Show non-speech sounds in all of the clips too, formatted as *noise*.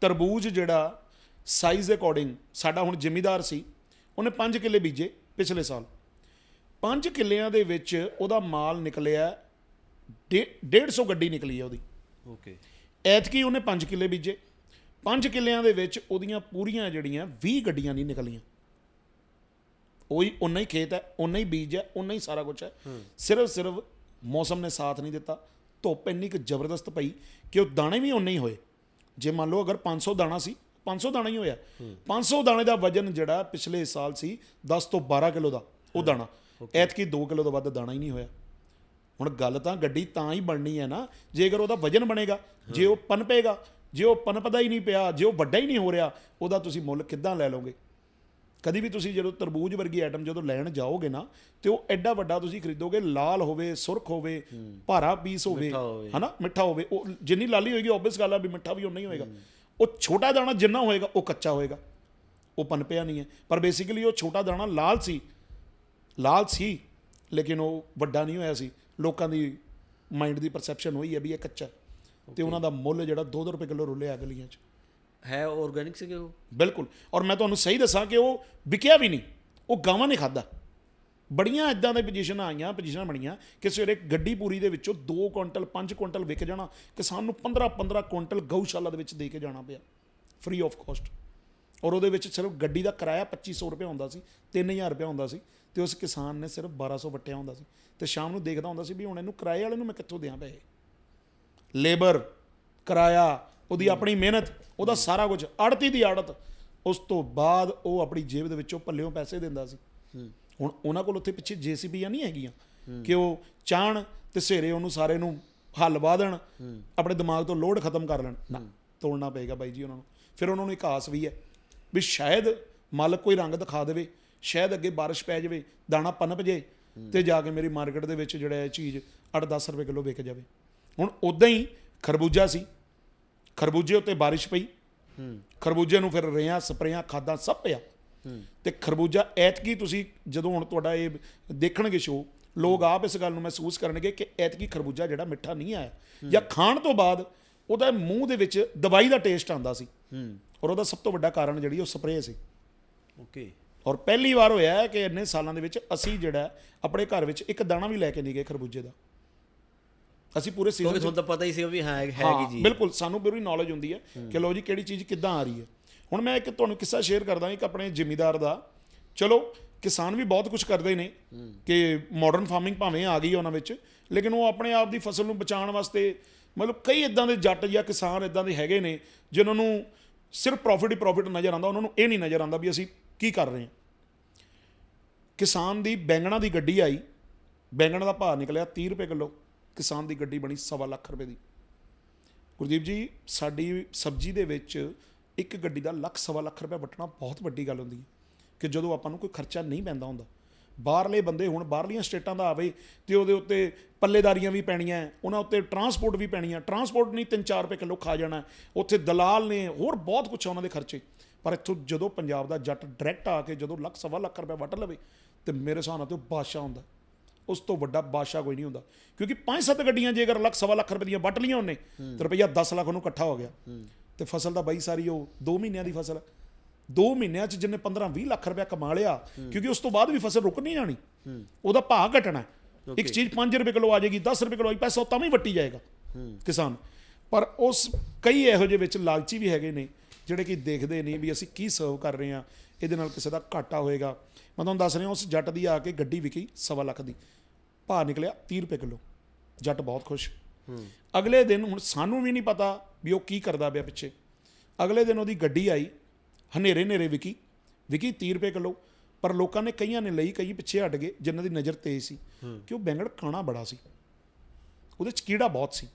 ਤਰਬੂਜ ਜਿਹੜਾ size according ਸਾਡਾ ਹੁਣ ਜ਼ਿਮੀਦਾਰ ਸੀ ਉਹਨੇ 5 ਕਿੱਲੇ ਬੀਜੇ ਪਿਛਲੇ ਸਾਲ। 5 ਕਿੱਲਿਆਂ ਦੇ ਵਿੱਚ ਉਹਦਾ ਮਾਲ ਨਿਕਲਿਆ 150 ਗੱਡੀ ਨਿਕਲੀ ਹੈ ਉਹਦੀ। ਓਕੇ ਐਤਕੀ ਉਹਨੇ 5 ਕਿੱਲੇ ਬੀਜੇ। 5 ਕਿੱਲਿਆਂ ਦੇ ਵਿੱਚ ਉਹਦੀਆਂ ਪੂਰੀਆਂ ਜਿਹੜੀਆਂ 20 ਗੱਡੀਆਂ ਨਹੀਂ ਨਿਕਲੀਆਂ। ਉਹੀ ਉਨਾ ਹੀ ਖੇਤ ਹੈ ਉਨਾ ਹੀ ਬੀਜ ਹੈ ਉਨਾ ਹੀ ਸਾਰਾ ਕੁਝ ਹੈ। ਸਿਰਫ ਸਿਰਫ ਮੌਸਮ ਨੇ ਸਾਥ ਨਹੀਂ ਦਿੱਤਾ। ਧੁੱਪ ਇੰਨੀ ਕੁ ਜ਼ਬਰਦਸਤ ਪਈ ਕਿ ਉਹ ਦਾਣੇ ਵੀ ਉਨੇ ਹੀ ਹੋਏ। ਜੇ ਮੰਨ ਲਓ ਅਗਰ 500 ਦਾਣਾ ਸੀ 500 ਦਾਣਾ ਹੀ ਹੋਇਆ। 500 ਦਾਣੇ ਦਾ ਵਜਨ ਜਿਹੜਾ ਪਿਛਲੇ ਸਾਲ ਸੀ 10 ਤੋਂ 12 ਕਿਲੋ ਦਾ ਉਹ ਦਾਣਾ। ਐਤਕੀ 2 ਕਿਲੋ ਤੋਂ ਵੱਧ ਦਾਣਾ ਹੀ ਨਹੀਂ ਹੋਇਆ। ਹੁਣ ਗੱਲ ਤਾਂ ਗੱਡੀ ਤਾਂ ਹੀ ਬਣਨੀ ਹੈ ਨਾ ਜੇਕਰ ਉਹਦਾ ਵਜਨ ਬਣੇਗਾ ਜੇ ਉਹ ਪਨਪੇਗਾ ਜੇ ਉਹ ਪਨਪਦਾ ਹੀ ਨਹੀਂ ਪਿਆ ਜੇ ਉਹ ਵੱਡਾ ਹੀ ਨਹੀਂ ਹੋ ਰਿਹਾ ਉਹਦਾ ਤੁਸੀਂ ਮੁੱਲ ਕਿੱਦਾਂ ਲੈ ਲਓਗੇ? ਕਦੀ ਵੀ ਤੁਸੀਂ ਜਦੋਂ ਤਰਬੂਜ ਵਰਗੀ ਆਈਟਮ ਜਦੋਂ ਲੈਣ ਜਾਓਗੇ ਨਾ ਤੇ ਉਹ ਐਡਾ ਵੱਡਾ ਤੁਸੀਂ ਖਰੀਦੋਗੇ ਲਾਲ ਹੋਵੇ ਸੁਰਖ ਹੋਵੇ ਭਾਰਾ ਪੀਸ ਹੋਵੇ। ਹਨਾ? ਮਿੱਠਾ ਹੋਵੇ। ਉਹ ਜਿੰਨੀ ਲਾਲੀ ਹੋਏਗੀ ਆਬਵੀਅਸ ਗੱਲ ਆ ਵੀ ਮਿੱਠਾ ਵੀ ਉਨਾ ਹੀ ਹੋਏਗਾ। ਉਹ ਛੋਟਾ ਦਾਣਾ ਜਿੰਨਾ ਹੋਏਗਾ ਉਹ ਕੱਚਾ ਹੋਏਗਾ। ਉਹ ਪਨਪਿਆ ਨਹੀਂ ਹੈ। ਪਰ ਬੇਸਿਕਲੀ ਉਹ ਛੋਟਾ ਦਾਣਾ ਲਾਲ ਸੀ। ਲਾਲ ਸੀ ਲੇਕਿਨ ਉਹ ਵੱਡਾ ਨਹੀਂ ਹੋਇਆ ਸੀ। ਲੋਕਾਂ ਦੀ ਮਾਈਂਡ ਦੀ ਪਰਸੈਪਸ਼ਨ ਹੋਈ ਹੈ ਵੀ ਇਹ ਕੱਚਾ। ਤੇ ਉਹਨਾਂ ਦਾ ਮੁੱਲ ਜਿਹੜਾ 2-2 ਰੁਪਏ ਕਿਲੋ ਰੁੱਲਿਆ ਗਲੀਆਂ 'ਚ। ਹੈ ਆਰਗੈਨਿਕ ਸੀਗੇ ਉਹ? ਬਿਲਕੁਲ। ਔਰ ਮੈਂ ਤੁਹਾਨੂੰ ਸਹੀ ਦੱਸਾਂ ਕਿ ਉਹ ਵਿਕਿਆ ਵੀ ਨਹੀਂ। ਉਹ ਗਾਵਾਂ ਨੇ ਖਾਦਾ ਬੜੀਆਂ ਇਦਾਂ ਦੇ ਪੋਜੀਸ਼ਨ ਆਈਆਂ ਪੋਜੀਸ਼ਨਾਂ ਬਣੀਆਂ ਕਿ ਸਵੇਰੇ ਗੱਡੀ ਪੂਰੀ ਦੇ ਵਿੱਚੋਂ 2 ਕੁਇੰਟਲ 5 ਕੁਇੰਟਲ ਵਿਕ ਜਾਣਾ ਕਿਸਾਨ ਨੂੰ 15 15 ਕੁਇੰਟਲ ਗਊਸ਼ਾਲਾ ਦੇ ਵਿੱਚ ਦੇ ਕੇ ਜਾਣਾ ਪਿਆ। ਫ੍ਰੀ ਆਫ ਕਾਸਟ ਔਰ ਉਹਦੇ ਵਿੱਚ ਸਿਰਫ ਗੱਡੀ ਦਾ ਕਿਰਾਇਆ 2500 ਰੁਪਏ ਹੁੰਦਾ ਸੀ 3000 ਰੁਪਏ ਹੁੰਦਾ ਸੀ, ਤੇ ਉਸ ਕਿਸਾਨ ਨੇ ਸਿਰਫ 1200 ਵੱਟਿਆ ਹੁੰਦਾ ਸੀ। ਤੇ ਸ਼ਾਮ ਨੂੰ ਦੇਖਦਾ ਹੁੰਦਾ ਸੀ ਵੀ ਹੁਣ ਇਹਨੂੰ ਕਿਰਾਏ ਵਾਲੇ ਨੂੰ ਮੈਂ ਕਿੱਥੋਂ ਦਿਆਂ ਪੈਸੇ? ਲੇਬਰ ਕਿਰਾਇਆ ਉਹਦੀ ਆਪਣੀ ਮਿਹਨਤ ਉਹਦਾ ਸਾਰਾ ਕੁਝ ਆੜਤੀ ਦੀ ਆੜਤ। ਉਸ ਤੋਂ ਬਾਅਦ ਉਹ ਆਪਣੀ ਜੇਬ ਦੇ ਵਿੱਚੋਂ ਪੱਲਿਓਂ ਪੈਸੇ ਦਿੰਦਾ ਸੀ। ਹੁਣ ਉਹਨਾਂ ਕੋਲ ਉੱਥੇ ਪਿੱਛੇ ਜੀਸੀਬੀਆਂ ਨਹੀਂ ਹੈਗੀਆਂ। ਕਿ ਉਹ ਚਾਹਣ ਤੇ ਸਵੇਰੇ ਉਹਨੂੰ ਸਾਰੇ ਨੂੰ ਹੱਲ ਵਾ ਦੇਣ ਆਪਣੇ ਦਿਮਾਗ ਤੋਂ ਲੋਡ ਖਤਮ ਕਰ ਲੈਣ। ਨਾ ਤੋੜਨਾ ਪਏਗਾ ਬਾਈ ਜੀ ਉਹਨਾਂ ਨੂੰ। ਫਿਰ ਉਹਨਾਂ ਨੂੰ ਇੱਕ ਆਸ ਵੀ ਹੈ ਵੀ ਸ਼ਾਇਦ ਮਾਲਕ ਕੋਈ ਰੰਗ ਦਿਖਾ ਦੇਵੇ ਸ਼ਾਇਦ ਅੱਗੇ ਬਾਰਿਸ਼ ਪੈ ਜਾਵੇ ਦਾਣਾ ਪਨਪ ਜੇ ਤੇ ਜਾ ਕੇ ਮੇਰੀ ਮਾਰਕੀਟ ਦੇ ਵਿੱਚ ਜਿਹੜਾ ਇਹ ਚੀਜ਼ 8-10 ਰੁਪਏ ਕਿਲੋ ਵਿਕ ਜਾਵੇ। ਹੁਣ ਉਦਾਂ ਹੀ ਖਰਬੂਜਾ ਸੀ। ਖਰਬੂਜੇ ਉੱਤੇ ਬਾਰਿਸ਼ ਪਈ। ਖਰਬੂਜੇ ਨੂੰ ਫਿਰ ਰੇਹਾਂ ਸਪਰੇਆਂ ਖਾਦਾਂ ਸਭ ਪਿਆ। ਤੇ ਖਰਬੂਜਾ ਐਤਕੀ ਤੁਸੀਂ ਜਦੋਂ ਹੁਣ ਤੁਹਾਡਾ ਇਹ ਦੇਖਣਗੇ ਸ਼ੋ ਲੋਕ ਆਪ ਇਸ ਗੱਲ ਨੂੰ ਮਹਿਸੂਸ ਕਰਨਗੇ ਕਿ ਐਤਕੀ ਖਰਬੂਜਾ ਜਿਹੜਾ ਮਿੱਠਾ ਨਹੀਂ ਆਇਆ। ਜਾਂ ਖਾਣ ਤੋਂ ਬਾਅਦ ਉਹਦਾ ਮੂੰਹ ਦੇ ਵਿੱਚ ਦਵਾਈ ਦਾ ਟੇਸਟ ਆਂਦਾ ਸੀ। ਔਰ ਉਹਦਾ ਸਭ ਤੋਂ ਵੱਡਾ ਕਾਰਨ ਜਿਹੜੀ ਉਹ ਸਪਰੇਅ ਸੀ। ਓਕੇ ਔਰ ਪਹਿਲੀ ਵਾਰ ਹੋਇਆ ਹੈ ਕਿ ਇੰਨੇ ਸਾਲਾਂ ਦੇ ਵਿੱਚ ਅਸੀਂ ਜਿਹੜਾ ਹੈ, ਆਪਣੇ ਘਰ ਵਿੱਚ ਇੱਕ ਦਾਣਾ ਵੀ ਲੈ ਕੇ ਨਹੀਂ ਗਏ ਖਰਬੂਜੇ ਦਾ। ਅਸੀਂ ਪੂਰੇ ਸੀਜ਼ਨ ਕਿਉਂਕਿ ਤੁਹਾਨੂੰ ਤਾਂ ਪਤਾ ਹੀ ਸੀ ਵੀ ਹਾਂ ਹੈਗੀ ਜੀ। ਬਿਲਕੁਲ ਸਾਨੂੰ ਪੂਰੀ ਨੌਲੇਜ ਹੁੰਦੀ ਹੈ ਕਿ ਲੋ ਜੀ ਕਿਹੜੀ ਚੀਜ਼ ਕਿੱਦਾਂ ਆ ਰਹੀ ਹੈ। ਹੁਣ ਮੈਂ ਇੱਕ ਤੁਹਾਨੂੰ ਕਿੱਸਾ ਸ਼ੇਅਰ ਕਰਦਾ ਇੱਕ ਆਪਣੇ ਜ਼ਿਮੀਦਾਰ ਦਾ। ਚਲੋ ਕਿਸਾਨ ਵੀ ਬਹੁਤ ਕੁਝ ਕਰਦੇ ਨੇ ਕਿ ਮਾਡਰਨ ਫਾਰਮਿੰਗ ਭਾਵੇਂ ਆ ਗਈ ਉਹਨਾਂ ਵਿੱਚ ਲੇਕਿਨ ਉਹ ਆਪਣੇ ਆਪ ਦੀ ਫਸਲ ਨੂੰ ਬਚਾਉਣ ਵਾਸਤੇ ਮਤਲਬ ਕਈ ਇਦਾਂ ਦੇ ਜੱਟ ਜਾਂ ਕਿਸਾਨ ਇਦਾਂ ਦੇ ਹੈਗੇ ਨੇ ਜਿਨ੍ਹਾਂ ਨੂੰ ਸਿਰਫ ਪ੍ਰੋਫਿਟ ਹੀ ਪ੍ਰੋਫਿਟ ਨਜ਼ਰ ਆਉਂਦਾ ਉਹਨਾਂ ਨੂੰ ਇਹ ਨਹੀਂ ਨਜ਼ਰ ਆਉਂਦਾ ਵੀ ਅਸੀਂ ਕੀ ਕਰ ਰਹੇ ਹਾਂ। ਕਿਸਾਨ ਦੀ ਬੈਂਗਣਾ ਦੀ ਗੱਡੀ ਆਈ ਬੈਂਗਣ ਦਾ ਭਾਅ ਨਿਕਲਿਆ 30 ਰੁਪਏ ਕਿਲੋ। ਕਿਸਾਨ ਦੀ ਗੱਡੀ ਬਣੀ ਸਵਾ ਲੱਖ ਰੁਪਏ ਦੀ। ਗੁਰਦੀਪ ਜੀ, ਸਾਡੀ ਸਬਜ਼ੀ ਦੇ ਵਿੱਚ ਇੱਕ ਗੱਡੀ ਦਾ ਲੱਖ ਸਵਾ ਲੱਖ ਰੁਪਏ ਵਟਣਾ ਬਹੁਤ ਵੱਡੀ ਗੱਲ ਹੁੰਦੀ ਹੈ ਕਿ ਜਦੋਂ ਆਪਾਂ ਨੂੰ ਕੋਈ ਖਰਚਾ ਨਹੀਂ ਪੈਂਦਾ ਹੁੰਦਾ। ਬਾਹਰਲੇ ਬੰਦੇ ਹੁਣ ਬਾਹਰਲੀਆਂ ਸਟੇਟਾਂ ਦਾ ਆਵੇ ਤੇ ਉਹਦੇ ਉੱਤੇ ਪੱਲੇਦਾਰੀਆਂ ਵੀ ਪੈਣੀਆਂ, ਉਹਨਾਂ ਉੱਤੇ ਟਰਾਂਸਪੋਰਟ ਵੀ ਪੈਣੀਆਂ ਟਰਾਂਸਪੋਰਟ ਨਹੀਂ 3-4 ਰੁਪਏ ਕਿਲੋ ਖਾ ਜਾਣਾ, ਉੱਥੇ ਦਲਾਲ ਨੇ ਹੋਰ ਬਹੁਤ ਕੁਝ ਉਹਨਾਂ ਦੇ ਖਰਚੇ। ਪਰ ਇੱਥੋਂ ਜਦੋਂ ਪੰਜਾਬ ਦਾ ਜੱਟ ਡਾਇਰੈਕਟ ਆ ਕੇ ਜਦੋਂ ਲੱਖ ਸਵਾ ਲੱਖ ਰੁਪਏ ਵਟ ਲਵੇ ਤੇ ਮੇਰੇ ਹਿਸਾਬ ਨਾਲ ਤੇ ਉਹ ਬਾਦਸ਼ਾਹ ਹੁੰਦਾ। ਉਸ ਤੋਂ ਵੱਡਾ ਬਾਦਸ਼ਾਹ ਕੋਈ ਨਹੀਂ ਹੁੰਦਾ। ਕਿਉਂਕਿ ਪੰਜ ਸੱਤ ਗੱਡੀਆਂ ਜੇਕਰ ਲੱਖ ਸਵਾ ਲੱਖ ਰੁਪਏ ਦੀਆਂ ਵੱਟ ਲੀਆਂ ਉਹਨੇ ਤੇ ਰੁਪਈਆ 10 ਲੱਖ ਉਹਨੂੰ ਇਕੱਠਾ ਹੋ ਗਿਆ। ਤੇ ਫਸਲ ਤਾਂ ਬਾਈ ਸਾਰੀ ਉਹ 2 ਮਹੀਨਿਆਂ ਦੀ ਫਸਲ 2 ਮਹੀਨਿਆਂ ਚ ਜਿੰਨੇ 15 20 ਲੱਖ ਰੁਪਏ ਕਮਾ ਲਿਆ ਕਿਉਂਕਿ ਉਸ ਤੋਂ ਬਾਅਦ ਵੀ ਫਸਲ ਰੁਕ ਨਹੀਂ ਜਾਣੀ। ਉਹਦਾ ਭਾਅ ਘਟਣਾ ਇੱਕ ਚੀਜ਼ 5 ਰੁਪਏ ਕਿਲੋ ਆ ਜਾਏਗੀ 10 ਰੁਪਏ ਕਿਲੋ ਆਈ ਪੈਸਾ ਤਾਂ ਵੀ ਵੱਟੀ ਜਾਏਗਾ ਕਿਸਾਨ। ਪਰ ਉਸ ਕਈ ਇਹੋ ਜਿਹੇ ਵਿੱਚ ਲਾਲਚੀ ਵੀ ਹੈਗੇ ਨੇ ਜਿਹੜੇ ਕਿ ਦੇਖਦੇ ਨਹੀਂ ਵੀ ਅਸੀਂ ਕੀ ਸਰਵ ਕਰ ਰਹੇ ਹਾਂ ਇਹਦੇ ਨਾਲ ਕਿਸੇ ਦਾ ਘਾਟਾ ਹੋਏਗਾ। ਮੈਂ ਤੁਹਾਨੂੰ ਦੱਸ ਰਿਹਾ ਉਸ ਜੱਟ ਦੀ ਆ ਕੇ ਗੱਡੀ ਵਿਕੀ ਸਵਾ ਲੱਖ ਦੀ। ਭਾਅ ਨਿਕਲਿਆ 30 ਰੁਪਏ ਕਿਲੋ। ਜੱਟ ਬਹੁਤ ਖੁਸ਼। ਅਗਲੇ ਦਿਨ ਹੁਣ ਸਾਨੂੰ ਵੀ ਨਹੀਂ ਪਤਾ ਵੀ ਉਹ ਕੀ ਕਰਦਾ ਪਿਆ ਪਿੱਛੇ। ਅਗਲੇ ਦਿਨ ਉਹਦੀ ਗੱਡੀ ਆਈ ਹਨੇਰੇ ਹਨੇਰੇ ਵਿਕੀ। ਵਿਕੀ 30 ਰੁਪਏ ਕਿਲੋ। ਪਰ ਲੋਕਾਂ ਨੇ ਕਈਆਂ ਨੇ ਲਈ ਕਈ ਪਿੱਛੇ ਹਟ ਗਏ ਜਿਨ੍ਹਾਂ ਦੀ ਨਜ਼ਰ ਤੇਜ਼ ਸੀ। ਕਿ ਉਹ ਬੈਂਗਣ ਖਾਣਾ ਬੜਾ ਸੀ। ਉਹਦੇ ਚ ਕੀੜਾ ਬਹੁਤ ਸੀ।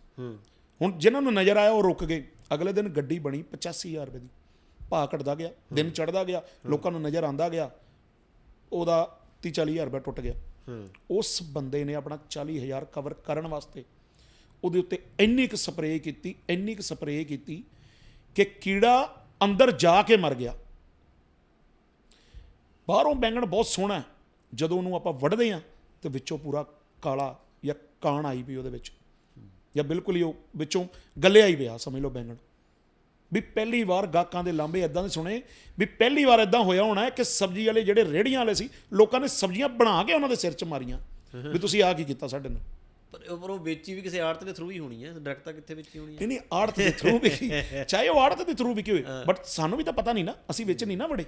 ਹੁਣ ਜਿਨ੍ਹਾਂ ਨੂੰ ਨਜ਼ਰ ਆਇਆ ਉਹ ਰੁਕ ਗਏ। ਅਗਲੇ ਦਿਨ ਗੱਡੀ ਬਣੀ 85000 ਰੁਪਏ ਦੀ। ਭਾਅ ਘਟਦਾ ਗਿਆ ਦਿਨ ਚੜਦਾ ਗਿਆ ਲੋਕਾਂ ਨੂੰ ਨਜ਼ਰ ਆਂਦਾ ਗਿਆ। ਉਹਦਾ 30 40000 ਰੁਪਏ ਟੁੱਟ ਗਿਆ। ਉਸ ਬੰਦੇ ਨੇ ਆਪਣਾ 40000 ਕਵਰ ਕਰਨ ਵਾਸਤੇ ਉਹਦੇ ਉੱਤੇ ਇੰਨੀ ਕੁ ਸਪਰੇਅ ਕੀਤੀ, ਇੰਨੀ ਕੁ ਸਪਰੇਅ ਕੀਤੀ ਕਿ ਕੀੜਾ ਅੰਦਰ ਜਾ ਕੇ ਮਰ ਗਿਆ। ਬਾਹਰੋਂ ਬੈਂਗਣ ਬਹੁਤ ਸੋਹਣਾ ਹੈ। ਜਦੋਂ ਉਹਨੂੰ ਆਪਾਂ ਵੱਢਦੇ ਆ ਤੇ ਵਿੱਚੋਂ ਪੂਰਾ ਕਾਲਾ ਜਾਂ ਕਾਣ ਆਈ ਵੀ ਉਹਦੇ ਵਿੱਚ। ਜਾਂ ਬਿਲਕੁਲ ਹੀ ਉਹ ਵਿੱਚੋਂ ਗੱਲਿਆ ਹੀ ਪਿਆ, ਸਮਝ ਲਓ ਬੈਂਗਣ। ਵੀ ਪਹਿਲੀ ਵਾਰ ਗਾਹਕਾਂ ਦੇ ਲਾਂਬੇ ਇਦਾਂ ਦੇ ਸੁਣੇ ਵੀ ਪਹਿਲੀ ਵਾਰ ਇਦਾਂ ਹੋਇਆ ਹੋਣਾ ਕਿ ਸਬਜ਼ੀ ਵਾਲੇ ਜਿਹੜੇ ਰੇੜੀਆਂ ਵਾਲੇ ਸੀ ਲੋਕਾਂ ਨੇ ਸਬਜ਼ੀਆਂ ਬਣਾ ਕੇ ਉਹਨਾਂ ਦੇ ਸਿਰ 'ਚ ਮਾਰੀਆਂ। ਵੀ ਤੁਸੀਂ ਆ ਕੀ ਕੀਤਾ ਸਾਡੇ ਨਾਲ? ਪਰ ਉਹ- ਪਰ ਉਹ ਵੇਚੀ ਵੀ ਕਿਸੇ ਆੜਤ ਦੇ ਥਰੂ ਹੀ ਹੋਣੀ ਹੈ ਡਾਇਰੈਕਟ ਤਾਂ ਕਿੱਥੇ ਵੇਚੀ ਹੋਣੀ ਹੈ? ਨਹੀਂ ਨਹੀਂ ਆੜਤ ਦੇ ਥਰੂ ਵਿਕੀ *laughs* ਚਾਹੇ ਉਹ ਆੜਤ ਦੇ ਥਰੂ ਵਿਕੀ ਹੋਵੇ ਬਟ ਸਾਨੂੰ ਵੀ ਤਾਂ ਪਤਾ ਨਹੀਂ ਨਾ ਅਸੀਂ ਵਿੱਚ ਨਹੀਂ ਨਾ ਵੜੇ।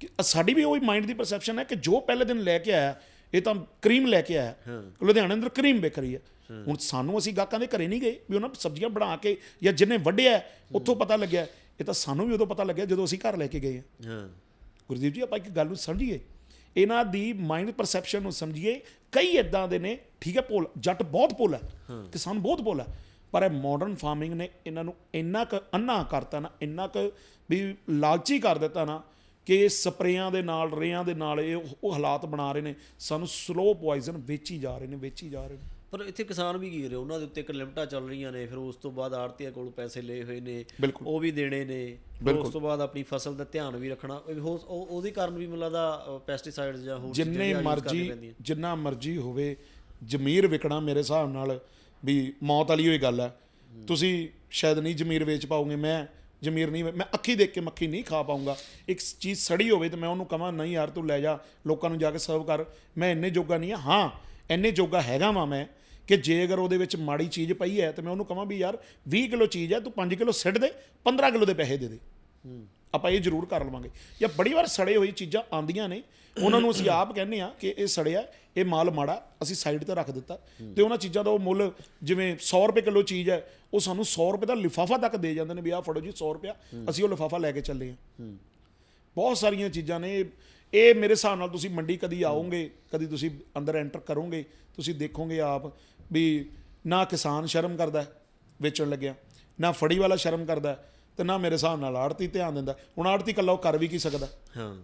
ਕਿ ਸਾਡੀ ਵੀ ਉਹੀ ਮਾਈਂਡ ਦੀ ਪਰਸੈਪਸ਼ਨ ਹੈ ਕਿ ਜੋ ਪਹਿਲੇ ਦਿਨ ਲੈ ਕੇ ਆਇਆ ਇਹ ਤਾਂ ਕਰੀਮ ਲੈ ਕੇ ਆਇਆ। ਲੁਧਿਆਣੇ ਅੰਦਰ ਕਰੀਮ ਬੇਕਰੀ ਹੈ। ਹੁਣ ਸਾਨੂੰ ਅਸੀਂ ਗਾਹਕਾਂ ਦੇ ਘਰੇ ਨਹੀਂ ਗਏ ਵੀ ਉਹਨਾਂ ਸਬਜ਼ੀਆਂ ਬਣਾ ਕੇ ਜਾਂ ਜਿੰਨੇ ਵੱਢਿਆ ਉੱਥੋਂ ਪਤਾ ਲੱਗਿਆ। ਇਹ ਤਾਂ ਸਾਨੂੰ ਵੀ ਉਦੋਂ ਪਤਾ ਲੱਗਿਆ ਜਦੋਂ ਅਸੀਂ ਘਰ ਲੈ ਕੇ ਗਏ ਹਾਂ ਹਾਂ। ਗੁਰਦੀਪ ਜੀ ਆਪਾਂ ਇੱਕ ਗੱਲ ਨੂੰ ਸਮਝੀਏ। ਇਹਨਾਂ ਦੀ ਮਾਈਂਡ ਪਰਸੈਪਸ਼ਨ ਨੂੰ ਸਮਝੀਏ। ਕਈ ਇਦਾਂ ਦੇ ਨੇ ਠੀਕ ਹੈ ਭੋਲ ਜੱਟ ਬਹੁਤ ਭੋਲਾ ਹੈ। ਕਿਸਾਨ ਬਹੁਤ ਭੋਲਾ ਹੈ ਪਰ ਇਹ ਮਾਡਰਨ ਫਾਰਮਿੰਗ ਨੇ ਇਹਨਾਂ ਨੂੰ ਇੰਨਾ ਕੁ ਅੰਨਾ ਕਰਤਾ ਨਾ ਇੰਨਾ ਕੁ ਵੀ ਲਾਲਚੀ ਕਰ ਦਿੱਤਾ ਨਾ ਕਿ ਇਹ ਸਪਰੇਆਂ ਦੇ ਨਾਲ ਰੇਆਂ ਦੇ ਨਾਲ ਇਹ ਉਹ- ਹਾਲਾਤ ਬਣਾ ਰਹੇ ਨੇ। ਸਾਨੂੰ ਸਲੋ ਪੋਇਜ਼ਨ ਵੇਚੀ ਜਾ ਰਹੇ ਨੇ ਵੇਚੀ ਜਾ ਰਹੇ ਨੇ। ਪਰ ਇੱਥੇ ਕਿਸਾਨ ਵੀ ਕੀ ਰਹੇ? ਉਹਨਾਂ ਦੇ ਉੱਤੇ ਇੱਕ ਲਿਮਟਾਂ ਚੱਲ ਰਹੀਆਂ ਨੇ ਫਿਰ ਉਸ ਤੋਂ ਬਾਅਦ ਆੜਤੀਆਂ ਕੋਲ ਪੈਸੇ ਲਏ ਹੋਏ ਨੇ। ਉਹ ਵੀ ਦੇਣੇ ਨੇ। ਉਸ ਤੋਂ ਬਾਅਦ ਆਪਣੀ ਫਸਲ ਦਾ ਧਿਆਨ ਵੀ ਰੱਖਣਾ। ਉਹਦੇ ਕਾਰਨ ਵੀ ਮੈਨੂੰ ਲੱਗਦਾ ਪੈਸਟੀਸਾਈਡਸ ਜਾਂ ਹੋਰ ਜਿੰਨੇ ਮਰਜ਼ੀ। ਜਿੰਨਾ ਮਰਜ਼ੀ ਹੋਵੇ ਜ਼ਮੀਰ ਵਿਕਣਾ ਮੇਰੇ ਹਿਸਾਬ ਨਾਲ ਵੀ ਮੌਤ ਵਾਲੀ ਹੋਈ ਗੱਲ ਹੈ। ਤੁਸੀਂ ਸ਼ਾਇਦ ਨਹੀਂ ਜ਼ਮੀਰ ਵੇਚ ਪਾਓਗੇ ਮੈਂ ਜ਼ਮੀਰ ਨਹੀਂ ਮੈਂ ਅੱਖੀ ਦੇਖ ਕੇ ਮੱਖੀ ਨਹੀਂ ਖਾ ਪਾਉਂਗਾ ਇੱਕ ਚੀਜ਼ ਸੜੀ ਹੋਵੇ ਤੇ ਮੈਂ ਉਹਨੂੰ ਕਹਾਂ, ਨਹੀਂ ਯਾਰ, ਤੂੰ ਲੈ ਜਾ। ਲੋਕਾਂ ਨੂੰ ਜਾ ਕੇ ਸਰਵ ਕਰ। ਮੈਂ ਇੰਨੇ ਜੋਗਾ ਨਹੀਂ ਹਾਂ ਹਾਂ, ਇੰਨੇ ਜੋਗਾ ਹੈਗਾ ਵਾਂ ਮੈਂ ਕਿ ਜੇ ਅਗਰ ਉਹਦੇ ਵਿੱਚ ਮਾੜੀ ਚੀਜ਼ ਪਈ ਹੈ ਤੇ ਮੈਂ ਉਹਨੂੰ ਕਹਾਂ ਵੀ ਯਾਰ 20 ਕਿਲੋ ਚੀਜ਼ ਹੈ, ਤੂੰ 5 ਕਿਲੋ ਸਿੱਟ ਦੇ 15 ਕਿਲੋ ਦੇ ਪੈਸੇ ਦੇ ਦੇ। ਆਪਾਂ ਇਹ ਜ਼ਰੂਰ ਕਰ ਲਵਾਂਗੇ। ਜਾਂ ਬੜੀ ਵਾਰ ਸੜੇ ਹੋਈ ਚੀਜ਼ਾਂ ਆਂਦੀਆਂ ਨੇ, ਉਹਨਾਂ ਨੂੰ ਅਸੀਂ ਆਪ ਕਹਿੰਦੇ ਆ ਕਿ ਇਹ ਸੜਿਆ, ਇਹ ਮਾਲ ਮਾੜਾ, ਅਸੀਂ ਸਾਈਡ ਤੇ ਰੱਖ ਦਿੱਤਾ। ਤੇ ਉਹਨਾਂ ਚੀਜ਼ਾਂ ਦਾ ਉਹ ਮੁੱਲ ਜਿਵੇਂ 100 ਰੁਪਏ ਕਿਲੋ ਚੀਜ਼ ਹੈ, ਉਹ ਸਾਨੂੰ 100 ਰੁਪਏ ਦਾ ਲਿਫਾਫਾ ਤੱਕ ਦੇ ਜਾਂਦੇ ਨੇ ਵੀ ਆਹ ਫੜੋ ਜੀ 100 ਰੁਪਿਆ ਅਸੀਂ ਉਹ ਲਿਫਾਫਾ ਲੈ ਕੇ ਚੱਲੇ ਆ ਬਹੁਤ ਸਾਰੀਆਂ ਚੀਜ਼ਾਂ ਨੇ। ਇਹ ਮੇਰੇ ਹਿਸਾਬ ਨਾਲ ਤੁਸੀਂ ਮੰਡੀ ਕਦੀ ਆਓਗੇ, ਕਦੀ ਤੁਸੀਂ ਅੰਦਰ ਐਂਟਰ ਕਰੋਗੇ, ਤੁਸੀਂ ਦੇਖੋਗੇ ਆਪ ਵੀ ਨਾ ਕਿਸਾਨ ਸ਼ਰਮ ਕਰਦਾ ਵੇਚਣ ਲੱਗਿਆ, ਨਾ ਫੜੀ ਵਾਲਾ ਸ਼ਰਮ ਕਰਦਾ। ਤੇ ਨਾ ਮੇਰੇ ਹਿਸਾਬ ਨਾਲ ਆੜਤੀ ਧਿਆਨ ਦਿੰਦਾ। ਹੁਣ ਆੜਤੀ ਇਕੱਲਾ ਉਹ ਕਰ ਵੀ ਕੀ ਸਕਦਾ? ਹਾਂ।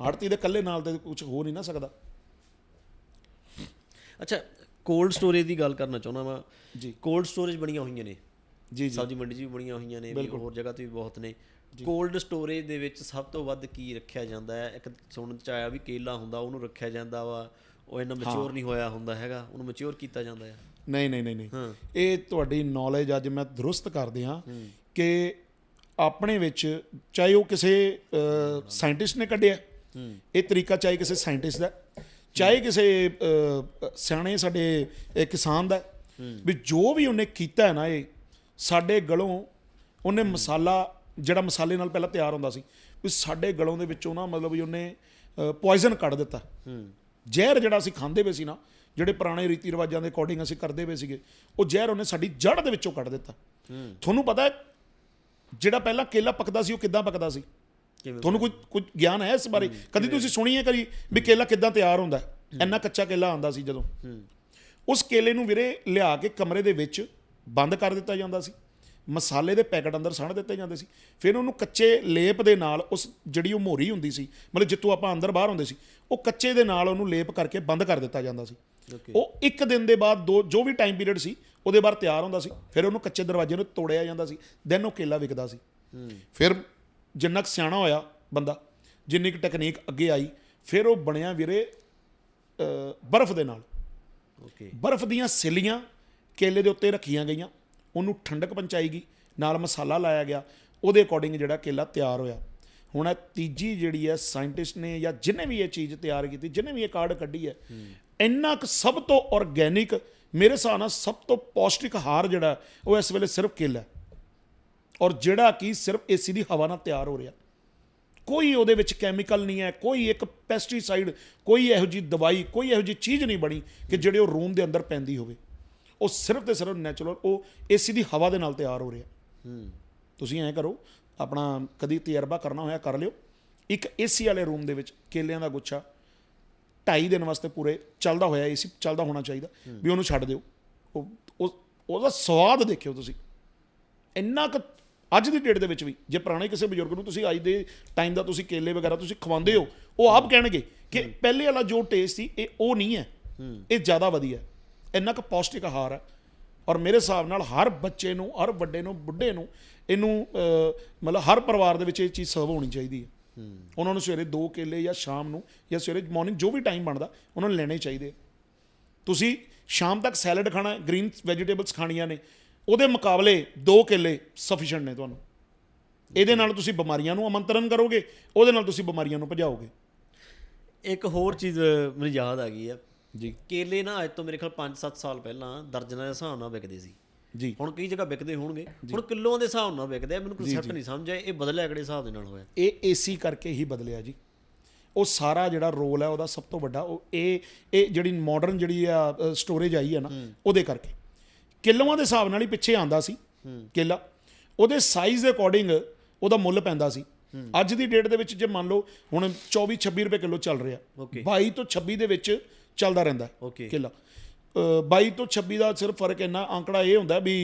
ਆੜਤੀ ਦੇ ਇਕੱਲੇ ਨਾਲ ਤੇ ਕੁਝ ਹੋ ਨਹੀਂ ਨਾ ਸਕਦਾ। ਅੱਛਾ ਕੋਲਡ ਸਟੋਰੇਜ ਦੀ ਗੱਲ ਕਰਨਾ ਚਾਹੁੰਦਾ ਮੈਂ ਜੀ। ਕੋਲਡ ਸਟੋਰੇਜ ਬਣੀਆਂ ਹੋਈਆਂ ਨੇ। ਜੀ ਜੀ। ਸਬਜ਼ੀ ਮੰਡੀ 'ਚ ਵੀ ਬਣੀਆਂ ਹੋਈਆਂ ਨੇ ਵੀ ਹੋਰ ਜਗ੍ਹਾ ਤੇ ਵੀ ਬਹੁਤ ਨੇ। ਕੋਲਡ ਸਟੋਰੇਜ ਦੇ ਵਿੱਚ ਸਭ ਤੋਂ ਵੱਧ ਕੀ ਰੱਖਿਆ ਜਾਂਦਾ ਹੈ? ਇੱਕ ਸੁਣਨ ਚ ਆਇਆ ਵੀ ਕੇਲਾ ਹੁੰਦਾ ਉਹਨੂੰ ਰੱਖਿਆ ਜਾਂਦਾ ਵਾ। ਉਹ ਇਹਨਾਂ ਮੈਚੁਰ ਨਹੀਂ ਹੋਇਆ ਹੁੰਦਾ ਹੈਗਾ ਉਹਨੂੰ ਮੈਚੁਰ ਕੀਤਾ ਜਾਂਦਾ ਹੈ। ਨਹੀਂ ਨਹੀਂ ਨਹੀਂ ਨਹੀਂ। ਹਾਂ। ਇਹ ਤੁਹਾਡੀ ਨੌਲੇਜ ਅੱਜ ਮੈਂ ਦਰੁਸਤ ਕਰ ਦਿਆਂ ਕਿ ਆਪਣੇ ਵਿੱਚ ਚਾਹੇ ਉਹ ਕਿਸੇ ਸਾਇੰਟਿਸਟ ਨੇ ਕੱਢਿਆ ਇਹ ਤਰੀਕਾ ਚਾਹੇ ਕਿਸੇ ਸਾਇੰਟਿਸਟ ਦਾ ਚਾਹੇ ਕਿਸੇ ਸਿਆਣੇ ਸਾਡੇ ਕਿਸਾਨ ਦਾ ਵੀ ਜੋ ਵੀ ਉਹਨੇ ਕੀਤਾ ਹੈ ਨਾ ਇਹ ਸਾਡੇ ਗਲੋਂ ਉਹਨੇ ਮਸਾਲਾ ਜਿਹੜਾ ਮਸਾਲੇ ਨਾਲ ਪਹਿਲਾਂ ਤਿਆਰ ਹੁੰਦਾ ਸੀ ਵੀ ਸਾਡੇ ਗਲੋਂ ਦੇ ਵਿੱਚੋਂ ਨਾ ਮਤਲਬ ਵੀ ਉਹਨੇ ਪੋਇਜ਼ਨ ਕੱਢ ਦਿੱਤਾ। ਜ਼ਹਿਰ ਜਿਹੜਾ ਅਸੀਂ ਖਾਂਦੇ ਪਏ ਸੀ ਨਾ ਜਿਹੜੇ ਪੁਰਾਣੇ ਰੀਤੀ ਰਿਵਾਜਾਂ ਦੇ ਅਕੋਰਡਿੰਗ ਅਸੀਂ ਕਰਦੇ ਪਏ ਸੀਗੇ ਉਹ ਜ਼ਹਿਰ ਉਹਨੇ ਸਾਡੀ ਜੜ ਦੇ ਵਿੱਚੋਂ ਕੱਢ ਦਿੱਤਾ। ਤੁਹਾਨੂੰ ਪਤਾ ਹੈ ਜਿਹੜਾ ਪਹਿਲਾਂ ਕੇਲਾ ਪੱਕਦਾ ਸੀ ਉਹ ਕਿੱਦਾਂ ਪੱਕਦਾ ਸੀ? ਤੁਹਾਨੂੰ ਕੋਈ ਕੁਝ ਗਿਆਨ ਹੈ ਇਸ ਬਾਰੇ? ਕਦੀ ਤੁਸੀਂ ਸੁਣੀ ਹੈ ਕਦੀ ਵੀ ਕੇਲਾ ਕਿੱਦਾਂ ਤਿਆਰ ਹੁੰਦਾ? ਇੰਨਾ ਕੱਚਾ ਕੇਲਾ ਆਂਦਾ ਸੀ ਜਦੋਂ। ਉਸ ਕੇਲੇ ਨੂੰ ਵੀਰੇ ਲਿਆ ਕੇ ਕਮਰੇ ਦੇ ਵਿੱਚ ਬੰਦ ਕਰ ਦਿੱਤਾ ਜਾਂਦਾ ਸੀ। ਮਸਾਲੇ ਦੇ ਪੈਕਟ ਅੰਦਰ ਸਣ ਦਿੱਤੇ ਜਾਂਦੇ ਸੀ। ਫਿਰ ਉਹਨੂੰ ਕੱਚੇ ਲੇਪ ਦੇ ਨਾਲ ਉਸ ਜਿਹੜੀ ਉਹ ਮੋਰੀ ਹੁੰਦੀ ਸੀ ਮਤਲਬ ਜਿੱਥੋਂ ਆਪਾਂ ਅੰਦਰ ਬਾਹਰ ਹੁੰਦੇ ਸੀ ਉਹ ਕੱਚੇ ਦੇ ਨਾਲ ਉਹਨੂੰ ਲੇਪ ਕਰਕੇ ਬੰਦ ਕਰ ਦਿੱਤਾ ਜਾਂਦਾ ਸੀ. ਉਹ ਇੱਕ ਦਿਨ ਦੇ ਬਾਅਦ ਦੋ ਜੋ ਵੀ ਟਾਈਮ ਪੀਰੀਅਡ ਸੀ ਉਹਦੇ ਬਾਅਦ ਤਿਆਰ ਹੁੰਦਾ ਸੀ। ਫਿਰ ਉਹਨੂੰ ਕੱਚੇ ਦਰਵਾਜ਼ੇ ਨੂੰ ਤੋੜਿਆ ਜਾਂਦਾ ਸੀ ਦੈਨ ਉਹ ਕੇਲਾ ਵਿਕਦਾ ਸੀ। ਫਿਰ ਜਿੰਨਾ ਕੁ ਸਿਆਣਾ ਹੋਇਆ ਬੰਦਾ ਜਿੰਨੀ ਕੁ ਟੈਕਨੀਕ ਅੱਗੇ ਆਈ ਫਿਰ ਉਹ ਬਣਿਆ ਵੀਰੇ ਬਰਫ਼ ਦੇ ਨਾਲ। ਓਕੇ ਬਰਫ਼ ਦੀਆਂ ਸਿੱਲੀਆਂ ਕੇਲੇ ਦੇ ਉੱਤੇ ਰੱਖੀਆਂ ਗਈਆਂ। ਉਹਨੂੰ ਠੰਡਕ ਪਹੁੰਚਾਈ ਗਈ ਨਾਲ ਮਸਾਲਾ ਲਾਇਆ ਗਿਆ, ਉਹਦੇ ਅਕੋਰਡਿੰਗ ਜਿਹੜਾ ਕੇਲਾ ਤਿਆਰ ਹੋਇਆ। ਹੁਣ ਇਹ ਤੀਜੀ ਜਿਹੜੀ ਹੈ ਸਾਇੰਟਿਸਟ ਨੇ ਜਾਂ ਜਿਹਨੇ ਵੀ ਇਹ ਚੀਜ਼ ਤਿਆਰ ਕੀਤੀ ਜਿਹਨੇ ਵੀ ਇਹ ਕਾਰਡ ਕੱਢੀ ਹੈ, ਇੰਨਾ ਕੁ ਸਭ ਤੋਂ ਆਰਗੈਨਿਕ ਮੇਰੇ ਹਿਸਾਬ ਨਾਲ ਸਭ ਤੋਂ ਪੌਸ਼ਟਿਕ ਆਹਾਰ ਜਿਹੜਾ, ਉਹ ਇਸ ਵੇਲੇ ਸਿਰਫ ਕੇਲਾ ਔਰ ਜਿਹੜਾ ਕਿ ਸਿਰਫ ਏਸੀ ਦੀ ਹਵਾ ਨਾਲ ਤਿਆਰ ਹੋ ਰਿਹਾ। ਕੋਈ ਉਹਦੇ ਵਿੱਚ ਕੈਮੀਕਲ ਨਹੀਂ ਹੈ, ਕੋਈ ਇੱਕ ਪੈਸਟੀਸਾਈਡ ਕੋਈ ਇਹੋ ਜੀ ਦਵਾਈ, ਕੋਈ ਇਹੋ ਜੀ ਚੀਜ਼ ਨਹੀਂ ਬਣੀ ਕਿ ਜਿਹੜੇ ਉਹ ਰੂਮ ਦੇ ਅੰਦਰ ਪੈਂਦੀ ਹੋਵੇ। ਉਹ ਸਿਰਫ ਤੇ ਸਿਰਫ ਨੈਚੁਰਲ ਉਹ ਏਸੀ ਦੀ ਹਵਾ ਦੇ ਨਾਲ ਤਿਆਰ ਹੋ ਰਿਹਾ। ਹੂੰ। ਤੁਸੀਂ ਐਂ ਕਰੋ ਆਪਣਾ ਕਦੀ ਤਜਰਬਾ ਕਰਨਾ ਹੋਇਆ ਕਰ ਲਿਓ। ਇੱਕ ਏਸੀ ਵਾਲੇ ਰੂਮ ਦੇ ਵਿੱਚ ਕੇਲਿਆਂ ਦਾ ਗੁੱਛਾ ਢਾਈ ਦਿਨ ਵਾਸਤੇ ਪੂਰੇ ਚੱਲਦਾ ਹੋਇਆ ਏਸੀ ਚੱਲਦਾ ਹੋਣਾ ਚਾਹੀਦਾ। ਵੀ ਉਹਨੂੰ ਛੱਡ ਦਿਓ। ਉਹ ਉਹ- ਉਹਦਾ ਸਵਾਦ ਦੇਖਿਓ ਤੁਸੀਂ। ਇੰਨਾ ਕੁ ਅੱਜ ਦੀ ਡੇਟ ਦੇ ਵਿੱਚ ਵੀ ਜੇ ਪੁਰਾਣੇ ਕਿਸੇ ਬਜ਼ੁਰਗ ਨੂੰ ਤੁਸੀਂ ਅੱਜ ਦੇ ਟਾਈਮ ਦਾ ਤੁਸੀਂ ਕੇਲੇ ਵਗੈਰਾ ਤੁਸੀਂ ਖਵਾਉਂਦੇ ਹੋ ਉਹ ਆਪ ਕਹਿਣਗੇ ਕਿ ਪਹਿਲੇ ਵਾਲਾ ਜੋ ਟੇਸਟ ਸੀ ਇਹ ਉਹ ਨਹੀਂ ਹੈ। ਇਹ ਜ਼ਿਆਦਾ ਵਧੀਆ। ਹੈ। ਇੰਨਾ ਕੁ ਪੌਸ਼ਟਿਕ ਆਹਾਰ ਹੈ। ਔਰ ਮੇਰੇ ਹਿਸਾਬ ਨਾਲ ਹਰ ਬੱਚੇ ਨੂੰ ਹਰ ਵੱਡੇ ਨੂੰ ਬੁੱਢੇ ਨੂੰ ਇਹਨੂੰ ਮਤਲਬ ਹਰ ਪਰਿਵਾਰ ਦੇ ਵਿੱਚ ਇਹ ਚੀਜ਼ ਸਰਵ ਹੋਣੀ ਚਾਹੀਦੀ ਹੈ। ਉਹਨਾਂ ਨੂੰ ਸਵੇਰੇ ਦੋ ਕੇਲੇ ਜਾਂ ਸ਼ਾਮ ਨੂੰ ਜਾਂ ਸਵੇਰੇ ਮਾਰਨਿੰਗ ਜੋ ਵੀ ਟਾਈਮ ਬਣਦਾ ਉਹਨਾਂ ਨੂੰ ਲੈਣੇ ਚਾਹੀਦੇ ਤੁਸੀਂ ਸ਼ਾਮ ਤੱਕ ਸੈਲਡ ਖਾਣਾ ਗ੍ਰੀਨ ਵੈਜੀਟੇਬਲਸ ਖਾਣੀਆਂ ਨੇ ਉਹਦੇ ਮੁਕਾਬਲੇ ਦੋ ਕੇਲੇ ਸਫੀਸ਼ੀਐਂਟ ਨੇ ਤੁਹਾਨੂੰ। ਇਹਦੇ ਨਾਲ ਤੁਸੀਂ ਬਿਮਾਰੀਆਂ ਨੂੰ ਆਮੰਤਰਨ ਕਰੋਗੇ ਉਹਦੇ ਨਾਲ ਤੁਸੀਂ ਬਿਮਾਰੀਆਂ ਨੂੰ ਭਜਾਓਗੇ। ਇੱਕ ਹੋਰ ਚੀਜ਼ ਮੈਨੂੰ ਯਾਦ ਆ ਗਈ ਆ। ਜੀ। ਕੇਲੇ ਨਾ ਅੱਜ ਤੋਂ ਮੇਰੇ ਖਿਆਲ 5-7 ਸਾਲ ਪਹਿਲਾਂ ਦਰਜਨਾਂ ਦੇ ਹਿਸਾਬ ਨਾਲ ਵਿਕਦੇ ਸੀ। ਜੀ। ਹੁਣ ਕਈ ਜਗ੍ਹਾ ਵਿਕਦੇ ਹੋਣਗੇ। ਹੁਣ ਕਿਲੋਆਂ ਦੇ ਹਿਸਾਬ ਨਾਲ ਵਿਕਦੇ ਆ ਮੈਨੂੰ ਕਨਸੈਪਟ ਨਹੀਂ ਸਮਝ ਆਇਆ ਇਹ ਬਦਲਿਆ ਕਿਹੜੇ ਹਿਸਾਬ ਦੇ ਨਾਲ ਹੋਇਆ? ਇਹ ਏਸੀ ਕਰਕੇ ਹੀ ਬਦਲਿਆ ਜੀ। ਉਹ ਸਾਰਾ ਜਿਹੜਾ ਰੋਲ ਹੈ ਉਹਦਾ ਸਭ ਤੋਂ ਵੱਡਾ ਉਹ ਇਹ ਇਹ ਜਿਹੜੀ ਮਾਡਰਨ ਜਿਹੜੀ ਆ ਸਟੋਰੇਜ ਆਈ ਹੈ ਨਾ ਉਹਦੇ ਕਰਕੇ। ਕਿਲੋਆਂ ਦੇ ਹਿਸਾਬ ਨਾਲ ਹੀ ਪਿੱਛੇ ਆਂਦਾ ਸੀ ਕਿਲਾ। ਉਹਦੇ ਸਾਈਜ਼ ਦੇ ਅਕੋਰਡਿੰਗ ਉਹਦਾ ਮੁੱਲ ਪੈਂਦਾ ਸੀ। ਅੱਜ ਦੀ ਡੇਟ ਦੇ ਵਿੱਚ ਜੇ ਮੰਨ ਲਓ ਹੁਣ 24 26 ਰੁਪਏ ਕਿਲੋ ਚੱਲ ਰਿਹਾ। Okay. 22 ਤੋਂ 26 ਦੇ ਵਿੱਚ ਚੱਲਦਾ ਰਹਿੰਦਾ Okay. ਕਿਲਾ 22 ਤੋਂ 26 ਦਾ ਸਿਰਫ ਫ਼ਰਕ ਇੰਨਾ ਆંકੜਾ ਇਹ ਹੁੰਦਾ ਵੀ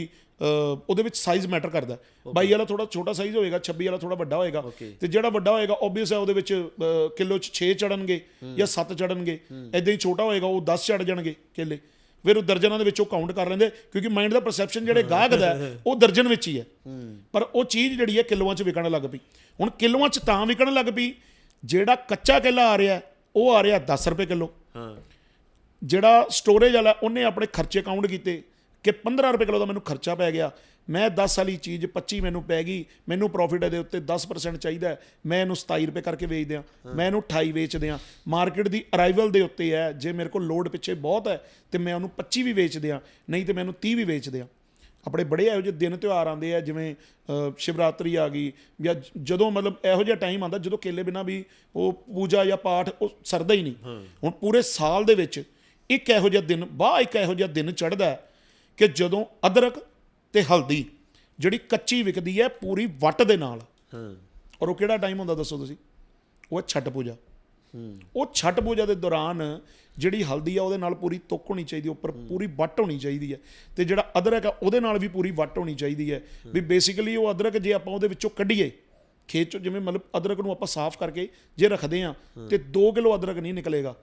ਉਹਦੇ ਵਿੱਚ ਸਾਈਜ਼ ਮੈਟਰ ਕਰਦਾ 22 ਵਾਲਾ ਥੋੜਾ ਛੋਟਾ ਸਾਈਜ਼ ਹੋਏਗਾ 26 ਵਾਲਾ ਥੋੜਾ ਵੱਡਾ ਹੋਏਗਾ. ਤੇ ਜਿਹੜਾ ਵੱਡਾ ਹੋਏਗਾ ਆਬਵੀਅਸ ਹੈ ਉਹਦੇ ਵਿੱਚ ਕਿਲੋ ਚ 6 ਚੜਨਗੇ ਜਾਂ 7 ਚੜਨਗੇ ਐਦਾਂ ਹੀ ਛੋਟਾ ਹੋਏਗਾ ਉਹ 10 ਚੜ ਜਾਣਗੇ ਕੇਲੇ ਫਿਰ ਉਹ ਦਰਜਨਾਂ ਦੇ ਵਿੱਚ ਉਹ ਕਾਊਂਟ ਕਰ ਲੈਂਦੇ ਕਿਉਂਕਿ ਮਾਈਂਡ ਦਾ ਪਰਸੈਪਸ਼ਨ ਜਿਹੜੇ ਗਾਹਕ ਦਾ ਉਹ ਦਰਜਨ ਵਿੱਚ ਹੀ ਹੈ। ਪਰ ਉਹ ਚੀਜ਼ ਜਿਹੜੀ ਹੈ ਕਿਲੋਆਂ 'ਚ ਵਿਕਣ ਲੱਗ ਪਈ। ਹੁਣ ਕਿਲੋਆਂ 'ਚ ਤਾਂ ਵਿਕਣ ਲੱਗ ਪਈ ਜਿਹੜਾ ਕੱਚਾ ਕੇਲਾ ਆ ਰਿਹਾ ਉਹ ਆ ਰਿਹਾ 10 ਰੁਪਏ ਕਿਲੋ। ਹਾਂ। ਜਿਹੜਾ ਸਟੋਰੇਜ ਵਾਲਾ ਉਹਨੇ ਆਪਣੇ ਖਰਚੇ ਕਾਊਂਟ ਕੀਤੇ ਕਿ 15 ਰੁਪਏ ਕਿਲੋ ਦਾ ਮੈਨੂੰ ਖਰਚਾ ਪੈ ਗਿਆ। ਮੈਂ 10 ਵਾਲੀ ਚੀਜ਼ 25 ਮੈਨੂੰ ਪੈ ਗਈ ਮੈਨੂੰ ਪ੍ਰੋਫਿਟ ਇਹਦੇ ਉੱਤੇ 10% ਚਾਹੀਦਾ ਮੈਂ ਇਹਨੂੰ 27 ਰੁਪਏ ਕਰਕੇ ਵੇਚ ਦਿਆਂ ਮੈਂ ਇਹਨੂੰ 28 ਵੇਚ ਦਿਆਂ। ਮਾਰਕੀਟ ਦੀ ਅਰਾਈਵਲ ਦੇ ਉੱਤੇ ਹੈ ਜੇ ਮੇਰੇ ਕੋਲ ਲੋਡ ਪਿੱਛੇ ਬਹੁਤ ਹੈ ਤੇ ਮੈਂ ਉਹਨੂੰ 25 ਵੀ ਵੇਚ ਦਿਆਂ ਨਹੀਂ ਤੇ ਮੈਂ ਇਹਨੂੰ 30 ਵੀ ਵੇਚ ਦਿਆਂ। ਆਪਣੇ ਬੜੇ ਇਹੋ ਜਿਹੇ ਦਿਨ ਤਿਉਹਾਰ ਆਉਂਦੇ ਆ ਜਿਵੇਂ ਸ਼ਿਵਰਾਤਰੀ ਆ ਗਈ ਜਾਂ ਜ- ਜਦੋਂ ਮਤਲਬ ਇਹੋ ਜਿਹਾ ਟਾਈਮ ਆਉਂਦਾ ਜਦੋਂ ਕੇਲੇ ਬਿਨਾ ਵੀ ਉਹ ਪੂਜਾ ਜਾਂ ਪਾਠ ਉਹ ਸਰਦਾ ਹੀ ਨਹੀਂ। ਹੁਣ ਪੂਰੇ ਸਾਲ ਦੇ ਵਿੱਚ ਇੱਕ ਇਹੋ ਜਿਹਾ ਦਿਨ ਬਾਹ ਇੱਕ ਇਹੋ ਜਿਹਾ ਦਿਨ ਚੜਦਾ ਕਿ ਜਦੋਂ ਅਦਰਕ ਤੇ ਹਲਦੀ ਜਿਹੜੀ ਕੱਚੀ ਵਿਕਦੀ ਹੈ ਪੂਰੀ ਵੱਟ ਦੇ ਨਾਲ। ਹਾਂ। ਔਰ ਉਹ ਕਿਹੜਾ ਟਾਈਮ ਹੁੰਦਾ ਦੱਸੋ ਤੁਸੀਂ? ਉਹ ਛਠ ਪੂਜਾ। ਹੂੰ। ਉਹ ਛਠ ਪੂਜਾ ਦੇ ਦੌਰਾਨ ਜਿਹੜੀ ਹਲਦੀ ਆ ਉਹਦੇ ਨਾਲ ਪੂਰੀ ਤੁੱਕ ਹੋਣੀ ਚਾਹੀਦੀ ਉੱਪਰ ਪੂਰੀ ਵੱਟ ਹੋਣੀ ਚਾਹੀਦੀ ਹੈ ਤੇ ਜਿਹੜਾ ਅਦਰਕ ਆ ਉਹਦੇ ਨਾਲ ਵੀ ਪੂਰੀ ਵੱਟ ਹੋਣੀ ਚਾਹੀਦੀ ਹੈ। ਵੀ ਬੇਸਿਕਲੀ ਉਹ ਅਦਰਕ ਜੇ ਆਪਾਂ ਉਹਦੇ ਵਿੱਚੋਂ ਕੱਢੀਏ ਖੇਤ ਚੋਂ ਜਿਵੇਂ ਮਤਲਬ ਅਦਰਕ ਨੂੰ ਆਪਾਂ ਸਾਫ਼ ਕਰਕੇ ਜੇ ਰੱਖਦੇ ਆ ਤੇ 2 ਕਿਲੋ ਅਦਰਕ ਨਹੀਂ ਨਿਕਲੇਗਾ।